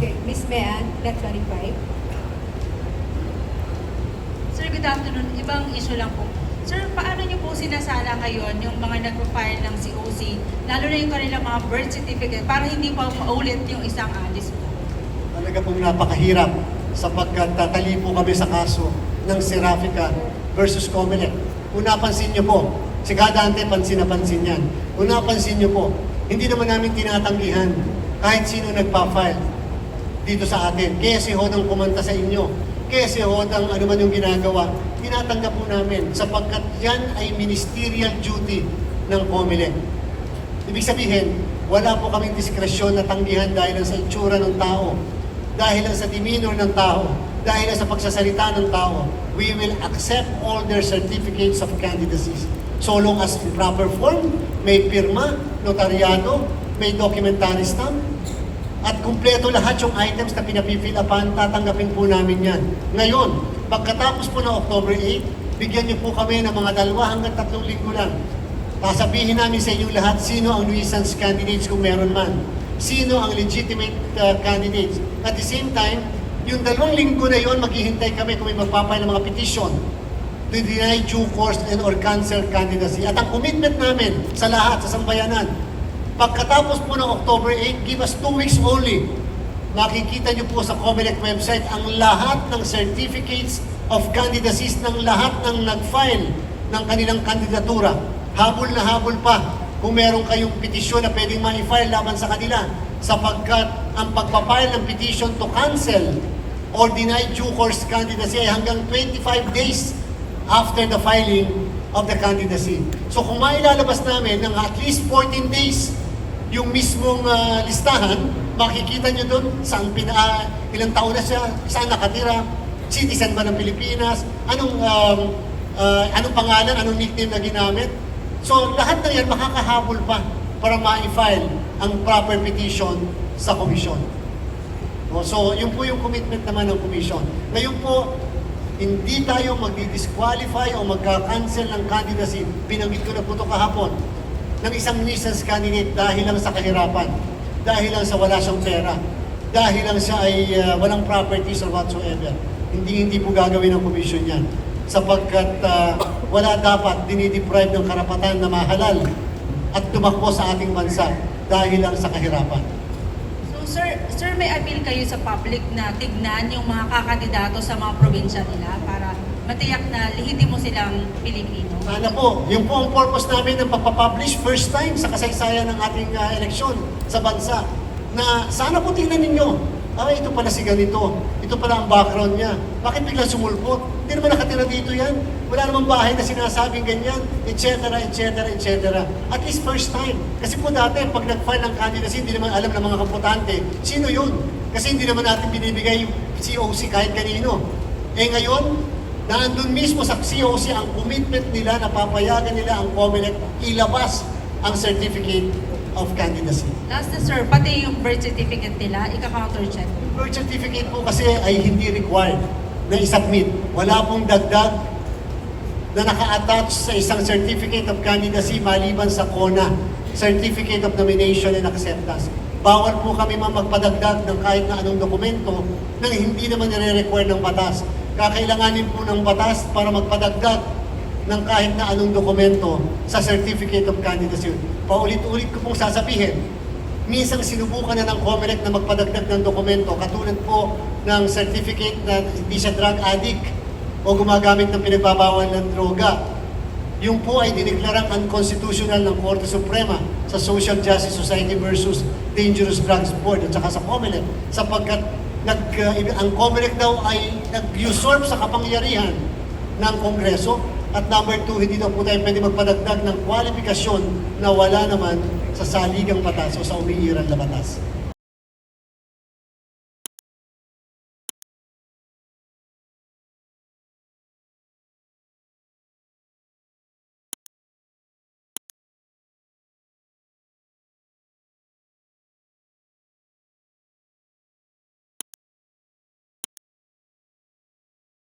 Okay, Miss Mean, let's verify. Sir, good afternoon. Ibang issue lang po. Sir, paano niyo po sinasala ngayon yung mga nag-file ng COC, lalo na yung kanilang mga birth certificate, para hindi pa maulit yung isang alis po? Talaga pong napakahirap sapagkat tatali po kami sa kaso ng Serafica versus Comelec. Kung napansin niyo po, si Kadante pansin na pansin yan. Kung napansin niyo po, hindi naman namin tinatanggihan kahit sino nagpa-file dito sa atin. Kaya si Hodang kumanta sa inyo. Kaya si Hodang ano man yung ginagawa, tinatanggap po namin sapagkat yan ay ministerial duty ng Comelec. Ibig sabihin, wala po kaming diskresyon na tanggihan dahil lang sa itsura ng tao, dahil lang sa demeanor ng tao, dahil lang sa pagsasalita ng tao. We will accept all their certificates of candidacies. So long as in proper form, may pirma, notaryado, may documentary stamp, at kumpleto lahat yung items na pinapifill upan, tatanggapin po namin yan. Ngayon, pagkatapos po ng October 8, bigyan niyo po kami ng mga dalawa hanggang tatlong linggo lang. Sasabihin namin sa inyo lahat sino ang nuisance candidates kung meron man. Sino ang legitimate uh, candidates. At the same time, yung dalawang linggo na yon maghihintay kami kung may magpapay ng mga petition to deny due course and or cancel candidacy. At ang commitment namin sa lahat, sa sambayanan, pagkatapos po ng October 8, give us two weeks only. Makikita niyo po sa Comelec website ang lahat ng certificates of candidacies ng lahat ng nag-file ng kanilang kandidatura. Habol na habol pa kung meron kayong petisyon na pwedeng ma-file laban sa kanila sapagkat ang pagpapile ng petition to cancel or deny due course candidacy ay hanggang 25 days after the filing of the candidacy. So kung mailalabas namin ng at least 14 days yung mismong ah, listahan, makikita nyo doon saan pina, ah, ilang taon na siya, saan nakatira, citizen ba ng Pilipinas, anong um, ah, anong pangalan, anong nickname na ginamit. So lahat na yan makakahabol pa para ma-file ang proper petition sa komisyon. So, yun po yung commitment naman ng commission. Ngayon po, hindi tayo magdi-disqualify o magka-cancel ng candidacy. Binanggit ko na po ito kahapon ng isang nuisance candidate dahil lang sa kahirapan, dahil lang sa wala siyang pera, dahil lang siya ay uh, walang properties or whatsoever. Hindi hindi po gagawin ng commission yan. Sapagkat uh, wala dapat dinideprive ng karapatan na mahalal at tumakbo sa ating bansa dahil lang sa kahirapan. So, sir, sir, may appeal kayo sa public na tignan yung mga kakandidato sa mga probinsya nila matiyak na lihitimo silang Pilipino. Sana po, yung po ang purpose namin ng pagpapublish first time sa kasaysayan ng ating uh, eleksyon sa bansa. Na sana po tingnan ninyo, ah, ito pala si ganito, ito pala ang background niya. Bakit biglang sumulpot? Hindi naman nakatira dito yan. Wala namang bahay na sinasabing ganyan, etc., etc., etc. At least first time. Kasi po dati, pag nag-file ng candidacy, hindi naman alam ng mga kaputante, sino yun? Kasi hindi naman natin binibigay yung COC kahit kanino. Eh ngayon, na andun mismo sa COC ang commitment nila na papayagan nila ang COMELEC ilabas ang certificate of candidacy. Last na sir, pati yung birth certificate nila, ika-counter check. Birth certificate po kasi ay hindi required na isubmit. Wala pong dagdag na naka-attach sa isang certificate of candidacy maliban sa CONA, Certificate of Nomination and Acceptance. Bawal po kami magpadagdag ng kahit na anong dokumento nang hindi naman nire-require ng batas. Kakailanganin po ng batas para magpadagdag ng kahit na anong dokumento sa Certificate of Candidacy. Paulit-ulit ko pong sasabihin, Minsan sinubukan na ng COMELEC na magpadagdag ng dokumento katulad po ng certificate na hindi siya drug addict o gumagamit ng pinagbabawal ng droga. Yung po ay dineklarang unconstitutional ng Korte Suprema sa Social Justice Society versus Dangerous Drugs Board at saka sa COMELEC sapagkat nag, uh, ang COMELEC daw ay nag-usurp sa kapangyarihan ng Kongreso at number two, hindi daw po tayo pwede magpadagdag ng kwalifikasyon na wala naman sa saligang batas o sa umiiral na batas.